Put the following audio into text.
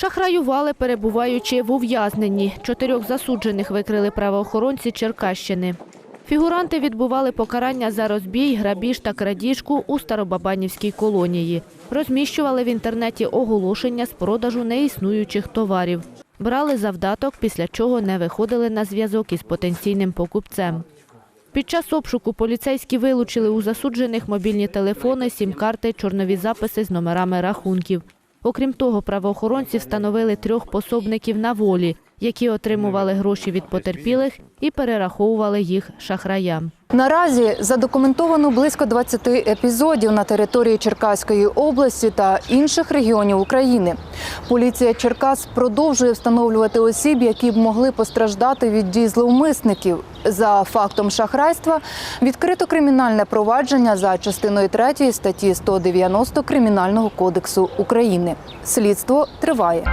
Шахраювали, перебуваючи в ув'язненні. Чотирьох засуджених викрили правоохоронці Черкащини. Фігуранти відбували покарання за розбій, грабіж та крадіжку у Старобабанівській колонії. Розміщували в інтернеті оголошення з продажу неіснуючих товарів. Брали завдаток, після чого не виходили на зв'язок із потенційним покупцем. Під час обшуку поліцейські вилучили у засуджених мобільні телефони, сім-карти, чорнові записи з номерами рахунків. Окрім того, правоохоронці встановили трьох пособників на волі, які отримували гроші від потерпілих і перераховували їх шахраям. Наразі задокументовано близько 20 епізодів на території Черкаської області та інших регіонів України. Поліція Черкас продовжує встановлювати осіб, які б могли постраждати від дій зловмисників. За фактом шахрайства відкрито кримінальне провадження за частиною 3 статті 190 Кримінального кодексу України. Слідство триває.